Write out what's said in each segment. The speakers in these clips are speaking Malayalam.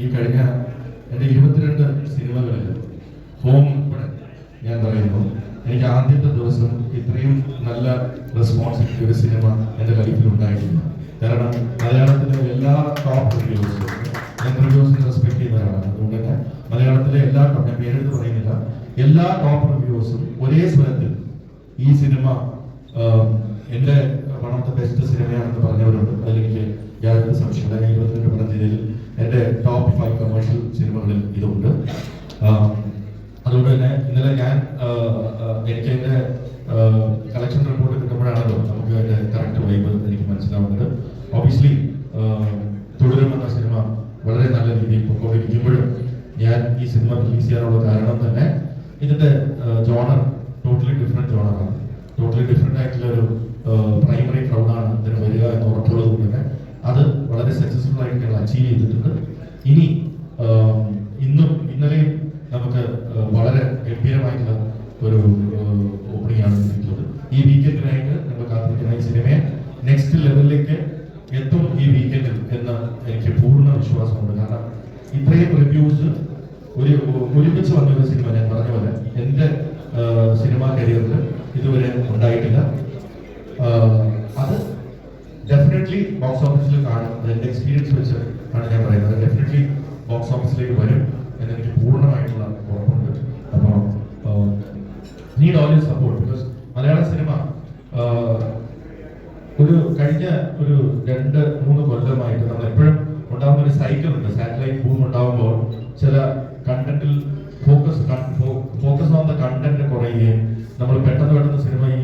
ഈ കഴിഞ്ഞ എന്റെ ഇരുപത്തിരണ്ട് സിനിമകളിൽ ഹോം ഉൾപ്പെടെ ഞാൻ പറയുന്നു. എനിക്ക് ആദ്യത്തെ ദിവസം ഇത്രയും നല്ല റെസ്പോൺസ് കിട്ടിയ ഒരു സിനിമ എന്റെ ലൈഫിൽ ഉണ്ടായിട്ടില്ല. കാരണം മലയാളത്തിലെ എല്ലാ ടോപ്പ് റിവ്യൂസും ഞാൻ റിവ്യൂസിനെ റെസ്പെക്ട് ചെയ്യുന്നവരാണ്. അതുകൊണ്ട് തന്നെ മലയാളത്തിലെ എല്ലാ ഞാൻ പേരെടുത്ത് പറയുന്നില്ല. എല്ലാ ടോപ്പ് റിവ്യൂസും ഒരേ സ്വരത്തിൽ ഈ സിനിമ എന്റെ വൺ ഓഫ് ദ ബെസ്റ്റ് സിനിമയാണെന്ന് പറഞ്ഞവരുണ്ട്. അതിലെനിക്ക് യാതൊരു സംശയമില്ല ഇരുപത്തിരണ്ട് പടം ചെയ്തതിൽ എന്റെ ടോപ്പ് ഫൈവ് കമേഴ്ഷ്യൽ സിനിമകളിൽ ഇതുണ്ട്. അതുകൊണ്ട് തന്നെ ഇന്നലെ ഞാൻ എനിക്ക് എന്റെ കളക്ഷൻ റിപ്പോർട്ട് കിട്ടുമ്പോഴാണല്ലോ നമുക്ക് അതിന്റെ കറക്റ്റ് വൈബ് എനിക്ക് മനസ്സിലാവുന്നത് ഓബിയസ്ലി തുടരും എന്ന സിനിമ വളരെ നല്ല രീതിയിൽ പൊക്കോണ്ടിരിക്കുമ്പോഴും ഞാൻ ഈ സിനിമ റിലീസ് ചെയ്യാനുള്ള കാരണം തന്നെ ഇതിന്റെ ജോണർ ടോട്ടലി ഡിഫറെന്റ് ജോണറാണ് ടോട്ടലി ഡിഫറെന്റ് ആയിട്ടുള്ള ഒരു പ്രൈമറി ക്രൗഡാണ് ഇതിന് വരിക എന്ന് ഉറപ്പുള്ളത് കൊണ്ട് തന്നെ അത് വളരെ സക്സസ്ഫുൾ ആയിട്ട് ഞങ്ങൾ അച്ചീവ് ചെയ്തിട്ടുണ്ട്. ഇനി ഇന്നും ഇന്നലെയും നമുക്ക് വളരെ ഗംഭീരമായിട്ടുള്ള ഒരു ഓപ്പണിംഗ് ആണ് കിട്ടിയിട്ടുള്ളത് ഈ വീക്കെൻഡിനായിട്ട് നമ്മൾ കാത്തിരിക്കുന്ന ഈ സിനിമയെ നെക്സ്റ്റ് ലെവലിലേക്ക് എത്തും ഈ വീക്കെൻഡിൽ എന്ന് എനിക്ക് പൂർണ വിശ്വാസമുണ്ട് കാരണം ഇത്രയും റിവ്യൂസ് ഒരു ഒരുമിച്ച് വന്ന ഒരു സിനിമ ഞാൻ പറഞ്ഞ പോലെ എന്റെ സിനിമാ കരിയറിൽ ഇതുവരെ ഉണ്ടായിട്ടില്ല. അത് ഡെഫിനറ്റ്ലി ബോക്സ് ഓഫീസിൽ കാണും. എന്റെ എക്സ്പീരിയൻസ് വെച്ച് ആണ് ഞാൻ പറയുന്നത്. ഡെഫിനറ്റ്ലി ബോക്സ് ഓഫീസിലേക്ക് വരും. എന്ന് എനിക്ക് പൂർണമായിട്ടുള്ള ഉറപ്പുണ്ട്. അപ്പോൾ need all you support because Malayala cinema ഒരു കഴിഞ്ഞ ഒരു രണ്ട് മൂന്ന് കൊല്ലമായിട്ട് നമ്മൾ എപ്പോഴും ഉണ്ടാകുന്ന ഒരു സൈക്കിൾ ഉണ്ട്. സാറ്റലൈറ്റ് ബൂം ഉണ്ടാകുമ്പോൾ ചില കണ്ടന്റിൽ focus focus on the content കുറയുകയും നമ്മൾ പെട്ടെന്ന് പെട്ടെന്ന് സിനിമ ഈ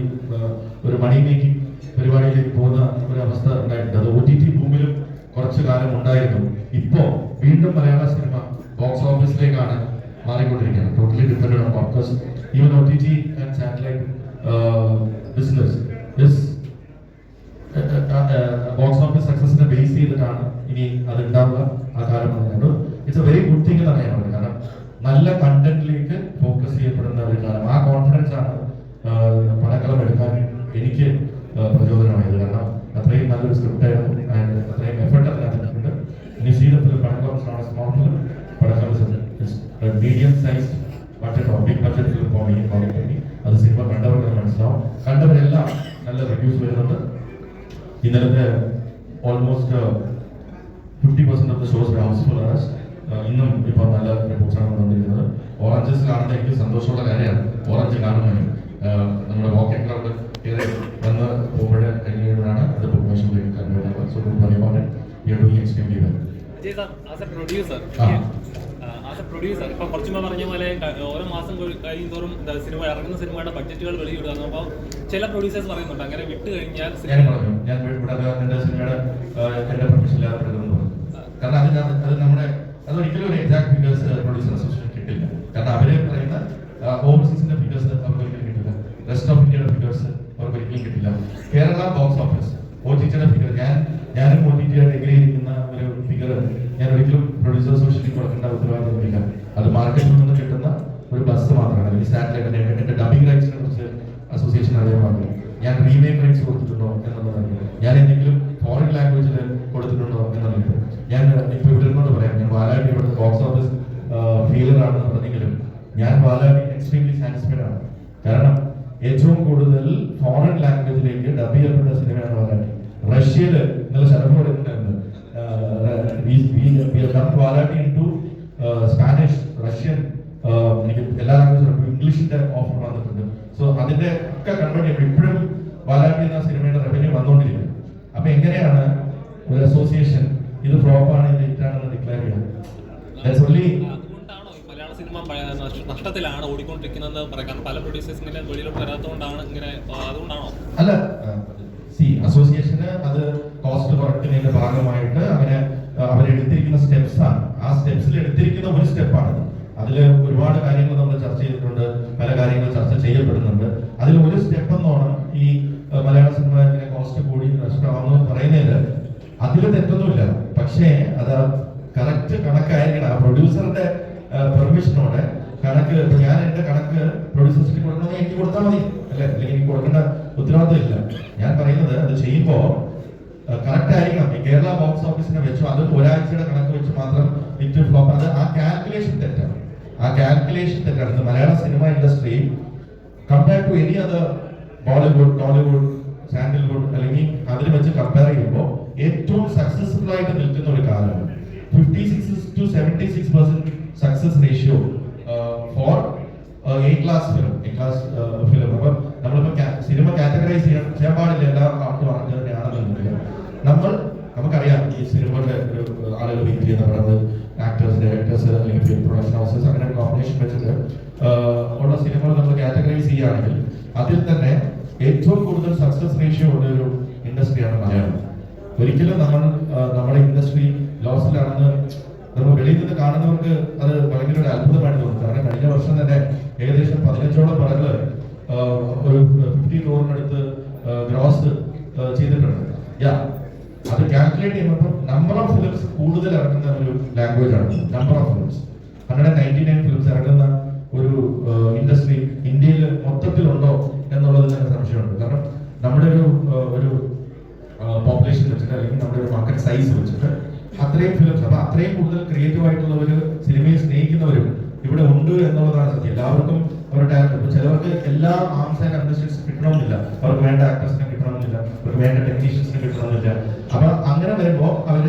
ഒരു മണി മേക്കിംഗ് പരിപാടിയിലേക്ക് പോകുന്ന ഒരു അവസ്ഥ ഉണ്ടായിട്ടുണ്ട്. അത് ഒ ടി ടി ബൂമിലും കുറച്ചു കാലം ഉണ്ടായിരുന്നു. ഇപ്പോ വീണ്ടും മലയാള സിനിമ ബോക്സ് ഓഫീസിലേക്കാണ് മാറിക്കൊണ്ടിരിക്കുന്നത്. Totally depend on because even O T T and satellite business box office സക്സസിനെ base ചെയ്തിട്ടാണ് ഇനി അത് ഉണ്ടാവുക. ആ കാലം പറഞ്ഞുകൊണ്ട് it's a very good thing എന്നാണ് ഞാൻ പറയുന്നത് കാരണം നല്ല കണ്ടന്റിലേക്ക് ഫോക്കസ് ചെയ്യപ്പെടുന്ന ഒരു കാലം. ആ കോൺഫിഡൻസ് ആണ് പടക്കളം എടുക്കാൻ എനിക്ക് ആഹ്, പ്രചോദനമായത് കാരണം അത്രയും നല്ലൊരു സ്ക്രിപ്റ്റ് ആയിരുന്നു and അത്രയും എഫർട്ട് അതിനകത്തുണ്ട് ഇനി see the film Padakkalam small film Padakkalam medium size budget big budget film പോയി അത് സിനിമ കണ്ടവർക്ക് മനസ്സിലാവും. കണ്ടവരെല്ലാം നല്ല റിവ്യൂസ് വരുന്നുണ്ട്. ഇന്നലത്തെ almost fifty percent of the shows house full ആണ് ഇന്നും ഇപ്പോൾ നല്ല റിപ്പോർട്ട്സ് ആണ് വന്നിരിക്കുന്നത്. ഓറഞ്ചസ് കാണുന്ന എനിക്ക് സന്തോഷമുള്ള കാര്യമാണ്. ഓറഞ്ച് കാണുന്നത് നമ്മുടെ വോക്കിംഗ് ക്ലബ്ബ് കയറി വന്ന് പോകുമ്പോഴേ കഴിഞ്ഞാണ് അത് പ്രൊമോഷൻ സോ പറയുമ്പോൾ doing extremely well Ajay sir as a producer as a producer ഇപ്പൊ കുറച്ചു മുമ്പ് പറഞ്ഞ പോലെ ഓരോ മാസം കഴി- കഴിയും തോറും സിനിമ ഇറങ്ങുന്ന സിനിമയുടെ ബഡ്ജറ്റുകൾ വെളിയിടുക അപ്പോൾ ചില പ്രൊഡ്യൂസേഴ്സ് പറയുന്നുണ്ട് അങ്ങനെ വിട്ട് കഴിഞ്ഞാൽ കാരണം അത് അത് നമ്മുടെ അത് ഒരിക്കലും ഒരു എക്സാക്ട് ഫിഗേഴ്സ് പ്രൊഡ്യൂസർ അസോസിയേഷൻ കിട്ടില്ല. കാരണം അവർ പറയുന്ന ഓവർസീസിന്റെ ഫിഗേഴ്സ് അവർക്ക് ഒരിക്കലും കിട്ടില്ല. റെസ്റ്റ് ഓഫ് ഇന്ത്യയുടെ ഫിഗേഴ്സ് അവർക്ക് ഒരിക്കലും കിട്ടില്ല. Kerala box office O T figure ഞാൻ ഞാനും ഒ ടി എഗ്രി ചെയ്യുന്ന ഒരു ഫിഗർ ഞാൻ ഒരിക്കലും പ്രൊഡ്യൂസർ സോഷ്യലിൽ കൊടുക്കേണ്ട ഉത്തരവാദിത്തമില്ല അത് മാർക്കറ്റിൽ നിന്ന് കിട്ടുന്ന ഒരു ബസ് മാത്രമാണ്. ഈ സാറ്റലൈറ്റ് എന്റെ ഡബിംഗ് റൈറ്റ്സിനെ കുറിച്ച് അസോസിയേഷൻ അറിയാൻ ഞാൻ റീമേക്ക് റൈറ്റ്സ് കൊടുത്തിട്ടുണ്ടോ എന്നുള്ളതാണ് ഞാൻ എന്തെങ്കിലും ഫോറിൻ ലാംഗ്വേജിൽ കൊടുത്തിട്ടുണ്ടോ എന്നുള്ളത് ഞാൻ ഇപ്പൊ ഇവിടെ നിന്നോട് പറയാം. ഞാൻ വാലാട്ടി ഇവിടെ ബോക്സ് ഓഫീസ് ഫീലർ ആണെന്ന് പറഞ്ഞെങ്കിലും ഞാൻ വാലാട്ടി എക്സ്ട്രീംലി സാറ്റിസ്ഫൈഡ് ആണ്. കാരണം ഏറ്റവും കൂടുതൽ ഫോറിൻ ലാംഗ്വേജിലേക്ക് ഡബ് ചെയ്യപ്പെട്ട സിനിമയാണ് വാലാട്ടി റഷ്യയിൽ ഇന്നലെ ശരഫ് പറയുന്നുണ്ടായിരുന്നു വാലാട്ടി ഇൻ ടു സ്പാനിഷ് റഷ്യൻ എനിക്ക് എല്ലാ ലാംഗ്വേജും ഇംഗ്ലീഷിന്റെ ഓഫർ വന്നിട്ടുണ്ട്. സോ അതിന്റെ ഒക്കെ കൺവേർട്ട് ചെയ്യുമ്പോൾ ഇപ്പോഴും വാലാട്ടി എന്ന സിനിമയുടെ റവന്യൂ വന്നുകൊണ്ടിരിക്കുന്നത് അപ്പൊ എങ്ങനെയാണ് ഒരു അസോസിയേഷൻ ഇത് ഫ്ലോപ്പ് ആണ് ഇത് ഹിറ്റാണെന്ന് ഡിക്ലെയർ ചെയ്യുന്നത് സിനിമ നഷ്ടത്തിലാണ് ഓടിക്കൊണ്ടിരിക്കുന്നത് പറയാം. കാരണം പല പ്രൊഡ്യൂസേഴ്സ് ഇങ്ങനെ വെളിയിലോട്ട് വരാത്തതുകൊണ്ടാണ് ഇങ്ങനെ അതുകൊണ്ടാണോ? അല്ല സി അസോസിയേഷന് അത് കോസ്റ്റ് കുറയ്ക്കുന്നതിന്റെ ഭാഗമായിട്ട് ആ, അവരെടുത്തിരിക്കുന്ന സ്റ്റെപ്സ് ആണ്. ആ സ്റ്റെപ്സിൽ എടുത്തിരിക്കുന്ന ഒരു സ്റ്റെപ്പാണ് അതിൽ ഒരുപാട് കാര്യങ്ങൾ നമ്മൾ ചർച്ച ചെയ്തിട്ടുണ്ട് പല കാര്യങ്ങൾ ചർച്ച ചെയ്യപ്പെടുന്നുണ്ട്. അതിൽ ഒരു സ്റ്റെപ്പ് എന്നോണം ഈ മലയാള സിനിമ ഇങ്ങനെ കോസ്റ്റ് കൂടി നഷ്ടമാണെന്ന് പറയുന്നതിൽ അതിൽ തെറ്റൊന്നുമില്ല. പക്ഷേ അത് കറക്റ്റ് കണക്കായിരിക്കണം. ആ പ്രൊഡ്യൂസറുടെ പെർമിഷനോടെ കണക്ക് ഞാൻ എന്റെ കണക്ക് പ്രൊഡ്യൂസേഴ്സിന് കൊടുക്കണമെങ്കിൽ എനിക്ക് കൊടുത്താൽ മതി. അല്ലെ? അല്ലെങ്കിൽ എനിക്ക് കൊടുക്കേണ്ട ഉത്തരവാദിത്വം ഇല്ല ഞാൻ പറയുന്നത് അത് ചെയ്യുമ്പോൾ കറക്റ്റ് ആയിരിക്കണം. ഈ കേരള ബോക്സ് ഓഫീസിനെ വെച്ചു അത് ഒരാഴ്ചയുടെ കണക്ക് വെച്ച് മാത്രം ഹിറ്റ് ഫ്ലോപ്പ്. അത് ആ കാൽക്കുലേഷൻ തെറ്റാണ്. ആ കാൽക്കുലേഷൻ തെറ്റാണ്. Malayala cinema industry compare to any other Bollywood Tollywood Sandalwood അല്ലെങ്കിൽ അതിൽ വെച്ച് കമ്പയർ ചെയ്യുമ്പോൾ ഏറ്റവും സക്സസ്ഫുൾ ആയിട്ട് നിൽക്കുന്ന ഒരു കാലമാണ്. Fifty six to seventy six percent success ratio for A class film A class categorise ചെയ്യാൻ ചെയ്യാൻ പാടില്ല എല്ലാ ആർട്ടും അങ്ങനെ തന്നെയാണെന്നുണ്ടെങ്കിൽ നമ്മൾ നമുക്കറിയാം ഈ സിനിമയുടെ ഒരു ആളുകൾ വെയിറ്റ് ചെയ്യുന്ന പറയുന്നത് ആക്ടേഴ്സ് ഡയറക്ടേഴ്സ് അല്ലെങ്കിൽ ഫിലിം പ്രൊഡക്ഷൻ ഹൗസസ് അങ്ങനെ കോമ്പിനേഷൻ വെച്ചിട്ട് ഉള്ള സിനിമകൾ നമ്മൾ കാറ്റഗറൈസ് ചെയ്യുകയാണെങ്കിൽ അതിൽ തന്നെ ഏറ്റവും കൂടുതൽ സക്സസ് റേഷ്യോ ഉള്ള ഒരു ഇൻഡസ്ട്രിയാണ് മലയാളം. ഒരിക്കലും നമ്മൾ നമ്മുടെ ഇൻഡസ്ട്രി ലോസിലാണെന്ന് നമ്മൾ വെളിയിൽ നിന്ന് കാണുന്നവർക്ക് അത് ഭയങ്കര ഒരു അത്ഭുതമായിട്ട് തോന്നുന്നു. കാരണം കഴിഞ്ഞ വർഷം തന്നെ ഏകദേശം പതിനഞ്ചോളം പടങ്ങൾ ഒരു ഫിഫ്റ്റി ക്രോറിനടുത്ത് ഗ്രോസ് ചെയ്തിട്ടുണ്ട്. യാ അത് കാൽക്കുലേറ്റ് ചെയ്യുമ്പോൾ നമ്പർ ഓഫ് ഫിലിംസ് കൂടുതൽ ഇറങ്ങുന്ന ഒരു ലാംഗ്വേജ് ആണ്. Number of films hundred ninety nine films ഇറങ്ങുന്ന ഒരു ഇൻഡസ്ട്രി ഇന്ത്യയിൽ മൊത്തത്തിലുണ്ടോ എന്നുള്ളത് തന്നെ സംശയമുണ്ട്. കാരണം നമ്മുടെ ഒരു ഒരു പോപ്പുലേഷൻ വെച്ചിട്ട് അല്ലെങ്കിൽ നമ്മുടെ ഒരു മാർക്കറ്റ് സൈസ് വെച്ചിട്ട് അത്രയും ഫിലിംസ് അപ്പൊ അത്രയും കൂടുതൽ ക്രിയേറ്റീവ് ആയിട്ടുള്ളവര് സിനിമയെ സ്നേഹിക്കുന്നവരും ഇവിടെ ഉണ്ട് എന്നുള്ളതാണ് സത്യം. എല്ലാവർക്കും അവരുടെ ചിലവർക്ക് എല്ലാ ആർട്സ് ആൻഡ് അഡ്മിനിസ്ട്രേഷൻ കിട്ടണമെന്നില്ല. അവർക്ക് വേണ്ട ആക്ടേഴ്സിനെ കിട്ടണമെന്നില്ല. അവർക്ക് വേണ്ട ടെക്നീഷ്യൻസിനെ കിട്ടണമെന്നില്ല. അപ്പൊ അങ്ങനെ വരുമ്പോ അവർ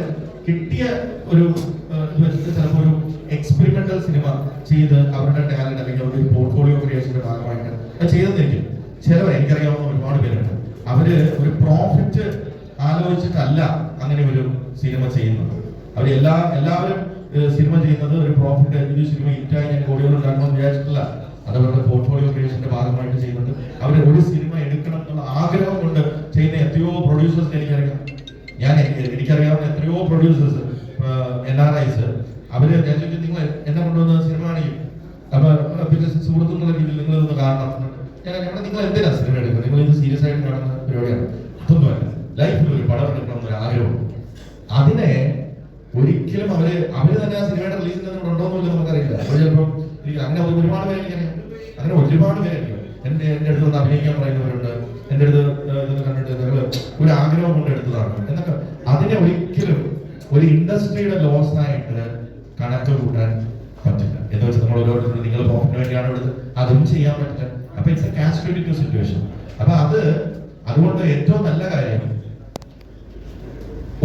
കിട്ടിയ ഒരു ചിലപ്പോൾ ഒരു എക്സ്പെരിമെന്റൽ സിനിമ ചെയ്ത് അവരുടെ ടാലന്റ് അല്ലെങ്കിൽ അവരുടെ പോർട്ട്ഫോളിയോ ക്രിയേഷന്റെ ഭാഗമായിട്ട് അത് ചെയ്തെന്നിരിക്കും ചിലവർ എനിക്കറിയാവുന്ന ഒരുപാട് പേരുണ്ട്. അവർ ഒരു പ്രോഫിറ്റ് ആലോചിച്ചിട്ടല്ല അങ്ങനെ ഒരു സിനിമ ചെയ്യുന്നത്. അവർ എല്ലാ എല്ലാവരും സിനിമ ചെയ്യുന്നത് ഒരു പ്രോഫിറ്റ് ഇത് സിനിമ ഹിറ്റായി ഞാൻ കോടികൾ ഉണ്ടാക്കണമെന്ന് വിചാരിച്ചിട്ടില്ല. അത് അവരുടെ പോർട്ട്ഫോളിയോ ക്രിയേഷന്റെ ഭാഗമായിട്ട് ചെയ്യുന്നുണ്ട്. അവർ ഒരു സിനിമ എടുക്കണം എന്നുള്ള ആഗ്രഹം കൊണ്ട് ചെയ്യുന്ന എത്രയോ പ്രൊഡ്യൂസേഴ്സ് എനിക്കറിയാം. ഞാൻ എനിക്കറിയാവുന്ന എത്രയോ പ്രൊഡ്യൂസേഴ്സ് എൻ ആർ ഐസ് അവർ ഞാൻ ചോദിച്ചു നിങ്ങൾ എന്നെ കൊണ്ടുവന്ന സിനിമ കാണിക്കും. അപ്പൊ പിന്നെ സുഹൃത്തു രീതിയിൽ നിങ്ങൾ ഇതൊന്ന് കാണണം. ഞാൻ ഞങ്ങൾ നിങ്ങൾ എന്തിനാ സിനിമ എടുക്കുന്നത്? നിങ്ങൾ ഇത് സീരിയസ് ആയിട്ട് കാണുന്ന പരിപാടിയാണ്. അതൊന്നുമല്ല. ലൈഫിൽ ഒരു പടം എടുക്കണം എന്നൊരു ആഗ്രഹം അതിനെ ഒരിക്കലും അവർ അവർ തന്നെ ആ സിനിമയുടെ റിലീസിന് ഉണ്ടോന്നില്ല നമുക്കറിയില്ല. അവർ ചിലപ്പം അങ്ങനെ ഒരുപാട് പേര് അങ്ങനെ ഒരുപാട് പേരുണ്ട് എന്റെ എന്റെ അടുത്ത് വന്ന് അഭിനയിക്കാൻ പറയുന്നവരുണ്ട്. എന്റെ അടുത്ത് കണ്ടിട്ട് ഒരു ആഗ്രഹം കൊണ്ട് എടുത്തതാണ്. എന്നൊക്കെ അതിനെ ഒരിക്കലും ഒരു ഇൻഡസ്ട്രിയുടെ ലോസ് ആയിട്ട് കണക്ക് കൂട്ടാൻ പറ്റില്ല. എന്ന് വെച്ചാൽ നമ്മൾ ഓരോരുത്തരും നിങ്ങൾ പ്രോഫിറ്റിന് വേണ്ടിയാണ് എടുത്ത് അതും ചെയ്യാൻ പറ്റില്ല അപ്പൊ ഇറ്റ്സ് എ ടു സിറ്റുവേഷൻ അപ്പൊ അത് അതുകൊണ്ട് ഏറ്റവും നല്ല കാര്യം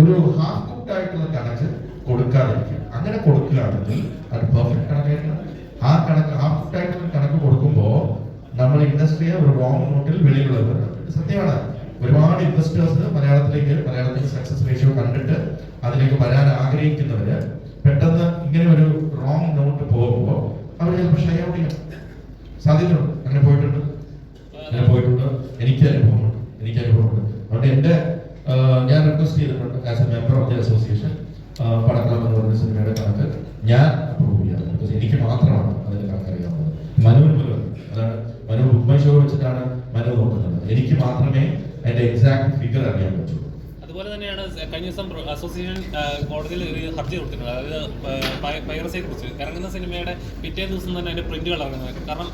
ഒരു ഹാഫ് ആയിട്ടുള്ള കണക്ക് കൊടുക്കാതിരിക്കുക. അങ്ങനെ കൊടുക്കുകയാണെങ്കിൽ അത് പെർഫെക്റ്റ് കണക്കായിരിക്കണം. ആ കണക്ക് കുക്ഡ് ആയിട്ടുള്ള കണക്ക് കൊടുക്കുമ്പോൾ നമ്മൾ ഇൻഡസ്ട്രിയെ ഒരു റോങ് നോട്ടിൽ വെളിയിലുള്ളത്. സത്യമാണ്. ഒരുപാട് ഇൻവെസ്റ്റേഴ്സ് മലയാളത്തിലേക്ക് മലയാളത്തിൽ സക്സസ് റേഷ്യോ കണ്ടിട്ട് അതിലേക്ക് വരാൻ ആഗ്രഹിക്കുന്നവര് പെട്ടെന്ന് ഇങ്ങനെ ഒരു റോങ് നോട്ട് പോകുമ്പോൾ അവർ ചിലപ്പോൾ ഷൈ ഔട്ട് ചെയ്യും. സാധ്യതയുണ്ട്? അങ്ങനെ പോയിട്ടുണ്ട്? അങ്ങനെ പോയിട്ടുണ്ട്. എനിക്ക് അനുഭവമുണ്ട്. എനിക്ക് അനുഭവമുണ്ട്. അതുകൊണ്ട് എന്റെ ആ, ഞാൻ റിക്വസ്റ്റ് ചെയ്തിട്ടുണ്ട് as a member of the association Padakkalam എന്ന് പറഞ്ഞ സിനിമയുടെ കണക്ക് ഞാൻ അപ്രൂവ് ചെയ്യാറ് എനിക്ക് മാത്രമാണ് അതിന്റെ കണക്ക് അറിയാവുന്നത്. മനുവിന് പോലും അതാണ് മനു ബുക്ക് മൈ ഷോ വെച്ചിട്ടാണ് മനു നോക്കുന്നത്. എനിക്ക് മാത്രമേ അതിന്റെ എക്സാക്ട് ഫിഗർ അറിയാൻ പറ്റൂ. തന്നെയാണ് കഴിഞ്ഞ ദിവസം അസോസിയേഷൻ കോടതിയിൽ ഹർജി കൊടുത്തിട്ടുണ്ട്. അതായത് പൈറസിയെ കുറിച്ച്. ഇറങ്ങുന്ന സിനിമയുടെ പിറ്റേ ദിവസം തന്നെ അതിന്റെ പ്രിന്റുകൾ ഇറങ്ങുന്നത് കാരണം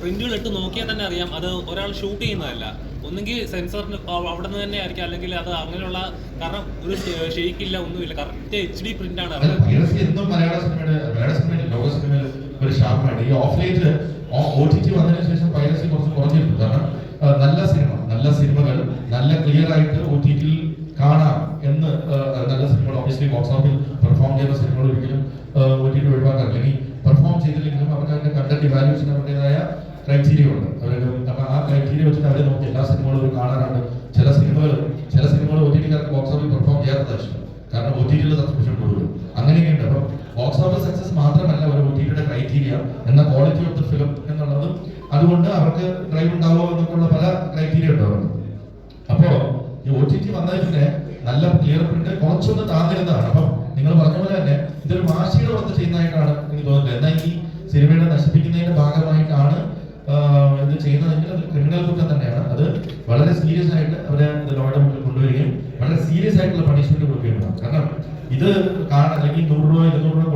പ്രിന്റുകൾ ഇട്ട് നോക്കിയാൽ തന്നെ അറിയാം അത് ഒരാൾ ഷൂട്ട് ചെയ്യുന്നതല്ല. ഒന്നുകിൽ സെൻസറിന് അവിടെ നിന്ന് തന്നെ ആയിരിക്കും അല്ലെങ്കിൽ അത് അങ്ങനെയുള്ള കാരണം ഒരു ഷെയ്ക്കില്ല ഒന്നുമില്ല. കറക്റ്റ് എച്ച് ഡി പ്രിന്റ് ആണ് ഓഫ് ലൈറ്റ് വന്നതിന് ശേഷം പൈറസി കുറച്ച് കുറഞ്ഞിട്ടുണ്ട് കാരണം നല്ല സിനിമ നല്ല സിനിമകൾ നല്ല ക്ലിയർ ആയിട്ട് ഒ ടി ടിയിൽ കാണാം എന്ന് നല്ല സിനിമകൾ ഓബിയസ്ലി ബോക്സ് ഓഫിൽ പെർഫോം ചെയ്യുന്ന സിനിമകൾ ഒരിക്കലും ഒറ്റ ഒഴിവാക്കാൻ അല്ലെങ്കിൽ പെർഫോം ചെയ്തില്ലെങ്കിലും അവർക്ക് അതിന്റെ കണ്ടന്റ് ഇവാലുവേഷൻ അവരുടേതായ ക്രൈറ്റീരിയ ഉണ്ട്. അവർക്ക് അപ്പം ആ ക്രൈറ്റീരിയ വെച്ചിട്ട് അവർ നോക്കി എല്ലാ സിനിമകളും കാണാറുണ്ട്. ചില സിനിമകൾ ചില സിനിമകൾ ഒ ടി ടിക്കാർക്ക് ബോക്സ് ഓഫിൽ പെർഫോം ചെയ്യാത്തത് ഇഷ്ടം കാരണം ഒ സബ്സ്ക്രിപ്ഷൻ കൂടുതൽ. അങ്ങനെയൊക്കെയുണ്ട്. അപ്പം ബോക്സ് ഓഫീസ് സക്സസ് മാത്രമല്ല ഒരു ഒ ക്രൈറ്റീരിയ എന്ന ക്വാളിറ്റി ഓഫ് ദ ഫിലിം എന്നുള്ളതും. അതുകൊണ്ട് അവർക്ക് ഡ്രൈവ് ഉണ്ടാവുമോ എന്നൊക്കെയുള്ള പല ക്രൈറ്റീരിയ ഉണ്ട് അവർക്ക് അപ്പോ ഈ ഒ ടി ടി വന്നതിൽ പിന്നെ ക്ലിയർ പ്രിന്റ് കുറച്ചൊന്ന് താന്നിരുന്നതാണ്. അപ്പം നിങ്ങൾ പറഞ്ഞ പോലെ തന്നെ ഇതൊരു വാശിയുടെ പുറത്ത് ചെയ്യുന്നതായിട്ടാണ് എനിക്ക് തോന്നുന്നത്. എന്നാൽ ഈ സിനിമയുടെ നശിപ്പിക്കുന്നതിന്റെ ഭാഗമായിട്ടാണ് ഇത് ചെയ്യുന്നതെങ്കിൽ അത് ക്രിമിനൽ കുറ്റം തന്നെയാണ്. അത് വളരെ സീരിയസ് ആയിട്ട് അവരെ ലോയുടെ മുന്നിൽ കൊണ്ടുവരികയും വളരെ സീരിയസ് ആയിട്ടുള്ള പണിഷ്മെന്റ് കൊടുക്കുകയും വേണം. കാരണം ഇത് കാണാൻ അല്ലെങ്കിൽ നൂറ് രൂപ ഇരുന്നൂറ് രൂപ